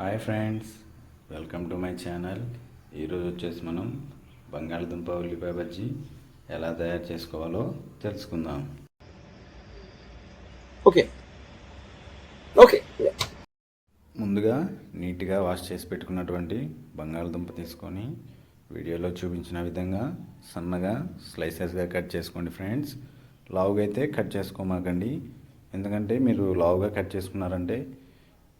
Hi friends welcome to my channel. ఈరోజు వచ్చేసి మనం బంగాళదుంప ఉల్లిపాయ బజ్జీ ఎలా తయారు చేసుకోవాలో తెలుసుకుందాం. ఓకే. ఓకే. ముందుగా నీట్గా వాష్ చేసి పెట్టుకున్నటువంటి బంగాళదుంప తీసుకొని వీడియోలో చూపించిన విధంగా సన్నగా స్లైసెస్గా కట్ చేసుకోండి ఫ్రెండ్స్. లావుగా అయితే కట్ చేసుకోమాకండి. ఎందుకంటే మీరు లావుగా కట్ చేసుకున్నారంటే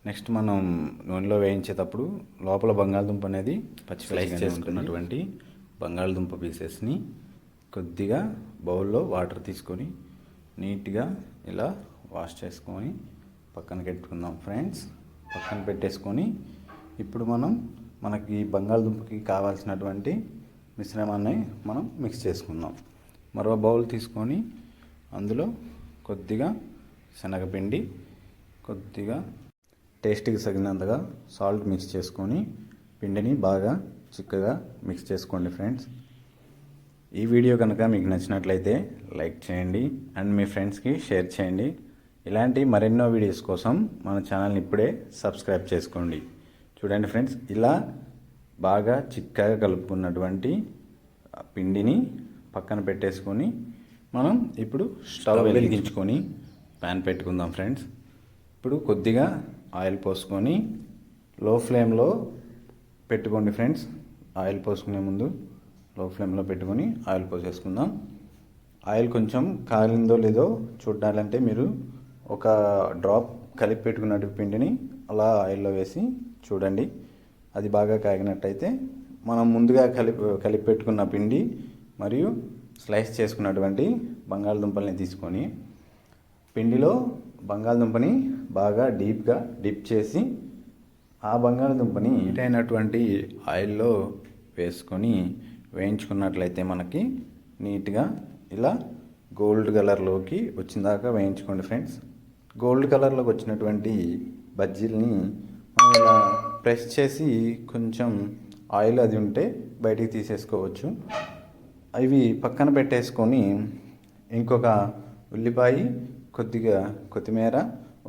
నెక్స్ట్ మనం నూనెలో వేయించేటప్పుడు లోపల బంగాళదుంప అనేది పచ్చి స్లైస్ చేసుకున్నటువంటి బంగాళదుంప పీసెస్ని కొద్దిగా బౌల్లో వాటర్ తీసుకొని నీట్గా ఇలా వాష్ చేసుకొని పక్కన పెట్టుకుందాం ఫ్రెండ్స్. పక్కన పెట్టేసుకొని ఇప్పుడు మనం మనకి బంగాళదుంపకి కావాల్సినటువంటి మిశ్రమాన్ని మనం మిక్స్ చేసుకుందాం. మరో బౌల్ తీసుకొని అందులో కొద్దిగా శనగపిండి కొద్దిగా టేస్ట్కి తగినంతగా సాల్ట్ మిక్స్ చేసుకొని పిండిని బాగా చిక్కగా మిక్స్ చేసుకోండి ఫ్రెండ్స్. ఈ వీడియో కనుక మీకు నచ్చినట్లయితే లైక్ చేయండి అండ్ మీ ఫ్రెండ్స్కి షేర్ చేయండి. ఇలాంటి మరెన్నో వీడియోస్ కోసం మన ఛానల్ని ఇప్పుడే సబ్స్క్రైబ్ చేసుకోండి. చూడండి ఫ్రెండ్స్ ఇలా బాగా చిక్కగా కలుపుకున్నటువంటి పిండిని పక్కన పెట్టేసుకొని మనం ఇప్పుడు స్టవ్ వెలిగించుకొని ప్యాన్ పెట్టుకుందాం ఫ్రెండ్స్. ఇప్పుడు కొద్దిగా ఆయిల్ పోసుకొని లో ఫ్లేమ్లో పెట్టుకోండి ఫ్రెండ్స్. ఆయిల్ పోసుకునే ముందు లో ఫ్లేమ్లో పెట్టుకొని ఆయిల్ పోసేసుకుందాం. ఆయిల్ కొంచెం కాలిందో లేదో చూడాలంటే మీరు ఒక డ్రాప్ కలిపి పెట్టుకున్నట్టు పిండిని అలా ఆయిల్లో వేసి చూడండి. అది బాగా కాగినట్టయితే మనం ముందుగా కలిపి కలిపి పెట్టుకున్న పిండి మరియు స్లైస్ చేసుకున్నటువంటి బంగాళదుంపల్ని తీసుకొని పిండిలో బంగాళదుంపని బాగా డీప్గా డిప్ చేసి ఆ బంగాళదుంపని హీట్ అయినటువంటి ఆయిల్లో వేసుకొని వేయించుకున్నట్లయితే మనకి నీట్గా ఇలా గోల్డ్ కలర్లోకి వచ్చిన దాకా వేయించుకోండి ఫ్రెండ్స్. గోల్డ్ కలర్లోకి వచ్చినటువంటి బజ్జీలని మనం ఇలా ప్రెస్ చేసి కొంచెం ఆయిల్ అది ఉంటే బయటికి తీసేసుకోవచ్చు. అవి పక్కన పెట్టేసుకొని ఇంకొక ఉల్లిపాయ కొద్దిగా కొత్తిమీర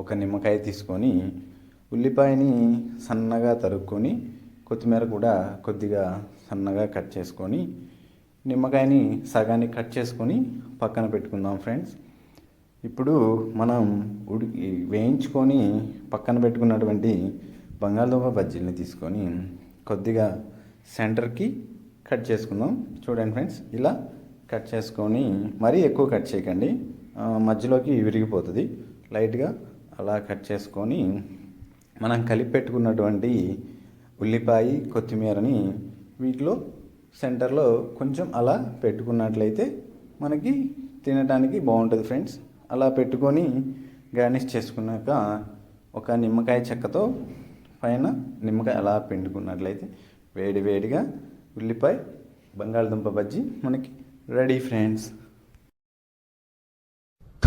ఒక నిమ్మకాయ తీసుకొని ఉల్లిపాయని సన్నగా తరుక్కొని కొత్తిమీర కూడా కొద్దిగా సన్నగా కట్ చేసుకొని నిమ్మకాయని సగానికి కట్ చేసుకొని పక్కన పెట్టుకుందాం ఫ్రెండ్స్. ఇప్పుడు మనం ఉడికి వేయించుకొని పక్కన పెట్టుకున్నటువంటి బంగాళదుంప బజ్జీలని తీసుకొని కొద్దిగా సెంటర్కి కట్ చేసుకుందాం. చూడండి ఫ్రెండ్స్ ఇలా కట్ చేసుకొని మరీ ఎక్కువ కట్ చేయకండి. మధ్యలోకి విరిగిపోతుంది. లైట్గా అలా కట్ చేసుకొని మనం కలిపి పెట్టుకున్నటువంటి ఉల్లిపాయ కొత్తిమీరని వీటిలో సెంటర్లో కొంచెం అలా పెట్టుకున్నట్లయితే మనకి తినడానికి బాగుంటుంది ఫ్రెండ్స్. అలా పెట్టుకొని గార్నిష్ చేసుకున్నాక ఒక నిమ్మకాయ చెక్కతో పైన నిమ్మకాయ అలా పిండుకున్నట్లయితే వేడి వేడిగా ఉల్లిపాయ బంగాళదుంప బజ్జీ మనకి రెడీ ఫ్రెండ్స్.